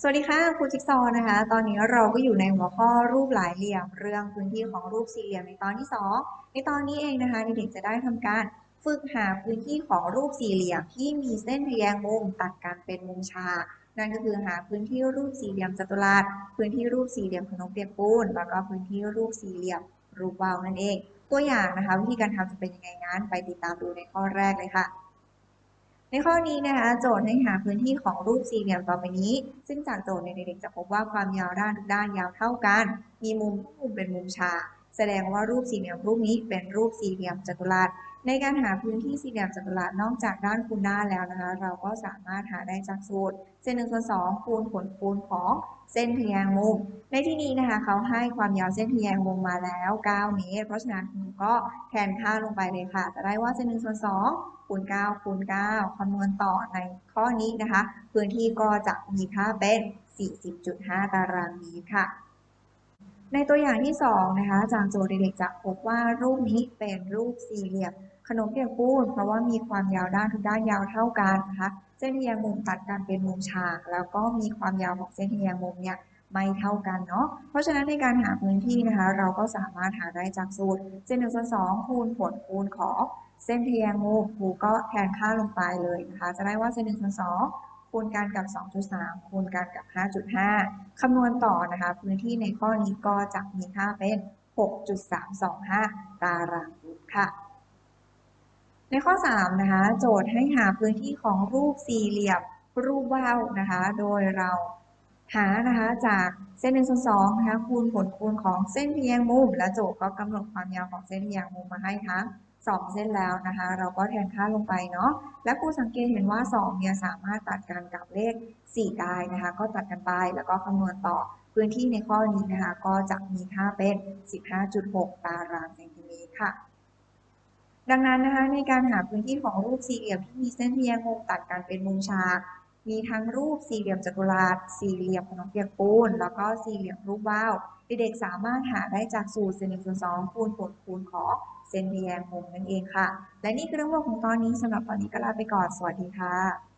สวัสดีค่ะครูจิ๊กซอนะคะ ตอนนี้เราก็อยู่ในหัวข้อรูปหลายเหลี่ยม เรื่องพื้นที่ของรูปสี่เหลี่ยมในตอนที่ 2 ในตอนนี้เองนะคะเด็กๆจะได้ทำการฝึกหาพื้นที่ของรูปสี่เหลี่ยม ที่มีเส้นทะแยงมุมตัดกันเป็นมุมฉากนั่นก็คือหาพื้นที่รูปสี่เหลี่ยมจัตุรัสพื้นที่รูปสี่เหลี่ยมขนมเปียกปูนแล้วก็พื้นที่รูปสี่เหลี่ยมรูปวาล์วนั่นเอง ตัวอย่างนะคะ วิธีการทำจะเป็นยังไงนั้นไปติดตามดูในข้อแรกเลยค่ะ ในข้อนี้นะคะ โจทย์ให้หาพื้นที่ของรูปสี่เหลี่ยมต่อไปนี้ ซึ่งจากโจทย์ในเด็กๆจะพบว่าความยาวด้านทุกด้านยาวเท่ากัน มีมุมทุกมุมเป็นมุมฉากแสดงว่ารูปสี่เหลี่ยมรูปนี้เป็นรูปสี่เหลี่ยมจัตุรัส ในการหาพื้นที่สี่เหลี่ยมจัตุรัสนอกจากด้านคูณด้านแล้วนะคะ เราก็สามารถหาได้จากสูตรเส้นหนึ่งส่วนสองคูณผลคูณของเส้นทแยงมุม ในที่นี้นะคะเขาให้ความยาวเส้นทแยงมุมมาแล้ว 9 เมตร เพราะฉะนั้นคุณก็แทนค่าลงไปเลยค่ะ จะได้ว่าเส้นหนึ่งส่วนสองคูณ9คูณ9คำนวณต่อในข้อนี้นะคะ พื้นที่ก็จะมีค่าเป็น 40.5 ตารางเมตรค่ะ ในตัวอย่างที่2นะคะจากโจทย์เด็กจะพบว่ารูปนี้เป็นรูปสี่เหลี่ยมขนมเปียกปูนเพราะว่ามีความยาวด้านทุกด้านยาวเท่ากันนะคะเส้นทะแยงมุมตัดกันเป็นมุมฉาก แล้วก็มีความยาวของเส้นทะแยงมุมเนี่ยไม่เท่ากันเนาะ เพราะฉะนั้นในการหาพื้นที่นะคะ เราก็สามารถหาได้จากสูตรเส้นหนึ่งส่วนสองคูณผลคูณของเส้นทะแยงมุมครูก็แทนค่าลงไปเลยนะคะ จะได้ว่าเส้นหนึ่งส่วนสอง คูณกันกับ 2.3 คูณกันกับ 5.5 คำนวณต่อนะคะพื้นที่ในข้อนี้ก็จะมีค่าเป็น 6.325 ตารางฟุตค่ะ ในข้อ 3 นะคะ โจทย์ให้หาพื้นที่ของรูปสี่เหลี่ยมรูปว่าวนะคะ โดยเราหานะคะจากเส้นหนึ่งส่วนสองนะคะคูณผลคูณของเส้นทะแยงมุม และโจทย์ก็กำหนดความยาวของเส้นทะแยงมุมมาให้ทั้ง สองเส้นแล้วนะคะ เราก็แทนค่าลงไปเนาะและครูสังเกตเห็นว่า 2 เนี่ยสามารถตัดกันกับเลข 4 ได้นะคะ ก็ตัดกันไปแล้วก็คำนวณต่อพื้นที่ในข้อนี้นะคะ ก็จะมีค่าเป็น 15.6 ตารางเซนติเมตรค่ะ ดังนั้นนะคะในการหาพื้นที่ของรูปสี่เหลี่ยมที่มีเส้นทะแยงมุมตัดกันเป็นมุมฉาก มีทั้งรูปสี่เหลี่ยมจัตุรัส สี่เหลี่ยมขนมเปียกปูน แล้วก็สี่เหลี่ยมรูปว่าว เด็กๆสามารถหาได้จากสูตรเส้นหนึ่งส่วนสองคูณผลคูณของเส้นทะแยงมุมนั่นเองค่ะ และนี่คือเรื่องราวของตอนนี้สำหรับตอนนี้ก็ลาไปก่อน สวัสดีค่ะ